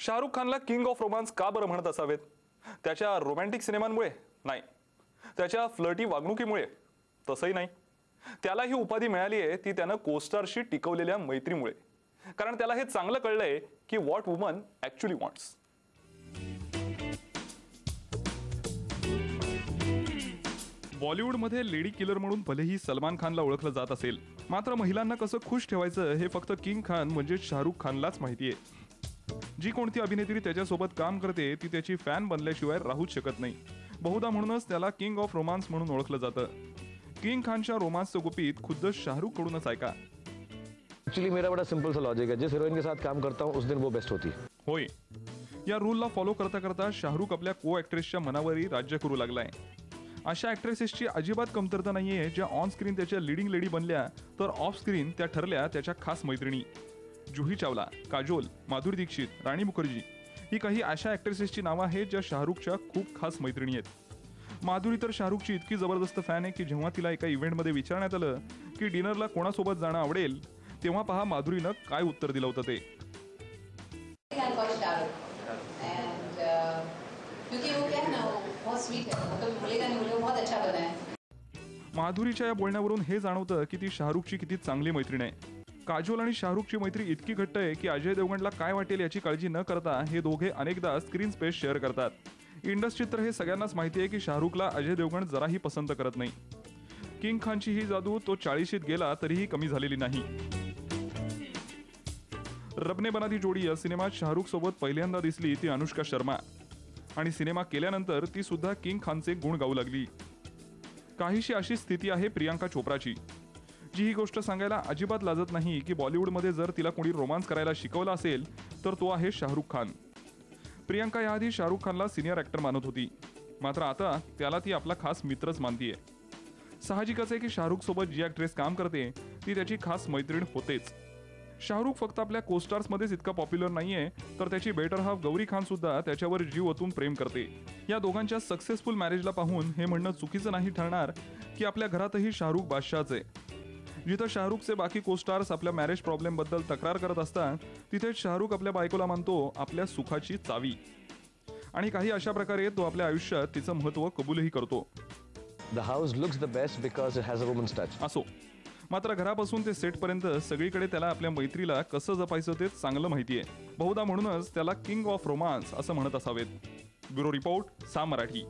शाहरुख खानला king of romance का बरं म्हणत असावेत? त्याच्या रोमॅन्टिक सिनेमांमुळे नाही. त्याच्या फ्लर्टी वागणुकीमुळे तसंही नाही. त्याला ही उपाधी मिळाली आहे ती त्यानं कोस्टारशी टिकवलेल्या मैत्रीमुळे. कारण त्याला हे चांगलं कळलंय की व्हॉट वुमन ॲक्च्युली वॉन्ट्स बॉलिवूडमध्ये लेडी किलर म्हणून भलेही सलमान खानला ओळखलं जात असेल मात्र महिलांना कसं खुश ठेवायचं हे फक्त किंग खान म्हणजे शाहरुख खानलाच माहिती आहे जी कोणती अभिनेत्री त्याच्यासोबत काम करते ती त्याची फॅन बनल्याशिवाय राहूच शकत नाही. बहुधा म्हणूनच त्याला किंग ऑफ रोमांस म्हणून ओळखलं जातं. किंग खानच्या रोमांसचं गुपित खुद्द शाहरुख कडूनच ऐका. एक्चुअली मेरा बड़ा सिंपल सा लॉजिक है. जिस हीरोइन के साथ काम करता हूँ उस दिन वो बेस्ट होती. होय. या रूलला फॉलो करता करता शाहरुख आपल्या को ॲक्ट्रेसच्या मनावरही राज्य करू लागलाय. अशा ॲक्ट्रेसेसची अजिबात कमतरता नाहीये ज्या ऑन स्क्रीन त्याच्या लिडिंग लेडी बनल्या तर ऑफ स्क्रीन त्या ठरल्या त्याच्या खास मैत्रिणी. जुही चावला काजोल माधुरी दीक्षित राणी मुखर्जी ही काही अशा ॲक्ट्रेसेसची नावं आहेत ज्या शाहरुखच्या खूप खास मैत्रिणी आहेत. माधुरी तर शाहरुखची इतकी जबरदस्त फॅन आहे की जेव्हा तिला एका इव्हेंटमध्ये विचारण्यात आलं की डिनरला कोणासोबत जाणं आवडेल तेव्हा पहा माधुरीनं काय उत्तर दिलं होतं ते. है। माधुरीच्या या बोलण्यावरून हे जाणवतं की ती शाहरुखची किती चांगली मैत्रीण आहे. काजोल आणि शाहरुखची मैत्री इतकी घट्ट आहे की अजय देवगणला काय वाटेल याची काळजी न करता हे दोघे अनेकदा स्क्रीन स्पेस शेअर करतात. इंडस्ट्रीत तर हे सगळ्यांनाच माहिती आहे की शाहरुखला अजय देवगण जराही पसंत करत नाही. किंग खानची ही जादू तो चाळीशीत गेला तरीही कमी झालेली नाही. रबने बनादी जोडी या सिनेमात शाहरुख सोबत पहिल्यांदा दिसली ती अनुष्का शर्मा. आणि सिनेमा केल्यानंतर ती सुद्धा किंग खानचे गुण गाऊ लागली. काहीशी अशी स्थिती आहे प्रियांका चोप्राची. जी ही गोष्ट सांगायला अजिबात लाजत नाही की बॉलिवूडमध्ये जर तिला कोणी रोमांस करायला शिकवला असेल तर तो आहे शाहरुख खान. प्रियांका याआधी शाहरुख खानला सिनियर ॲक्टर मानत होती. मात्र आता त्याला ती आपला खास मित्रच मानतीये. साहजिकच आहे की शाहरुख सोबत जी ॲक्ट्रेस काम करते ती त्याची खास मैत्रीण होतेच. शाहरुख फक्त आपल्या कोस्टार्समध्येच इतका पॉप्युलर नाहीये तर त्याची बेटर हाफ गौरी खान सुद्धा त्याच्यावर जीव ओतून प्रेम करते. या दोघांच्या सक्सेसफुल मॅरेजला पाहून हे म्हणणं चुकीचं नाही ठरणार की आपल्या घरातही शाहरुख बादशाहच आहे. जिथं शाहरुखचे बाकी कोस्टार्स आपल्या मॅरेज प्रॉब्लेमबद्दल तक्रार करत असतात तिथेच शाहरुख आपल्या बायकोला मानतो आपल्या सुखाची चावी. आणि काही अशा प्रकारे तो आपल्या आयुष्यात तिचं महत्त्व कबूलही करतो. The house looks the best because it has a woman's touch असो. मात्र घरापासून ते सेटपर्यंत सगळीकडे त्याला आपल्या मैत्रीला कसं जपायचं ते चांगलं माहिती आहे बहुधा म्हणूनच त्याला किंग ऑफ रोमांस असं म्हणत असावेत. ब्युरो रिपोर्ट सा मराठी.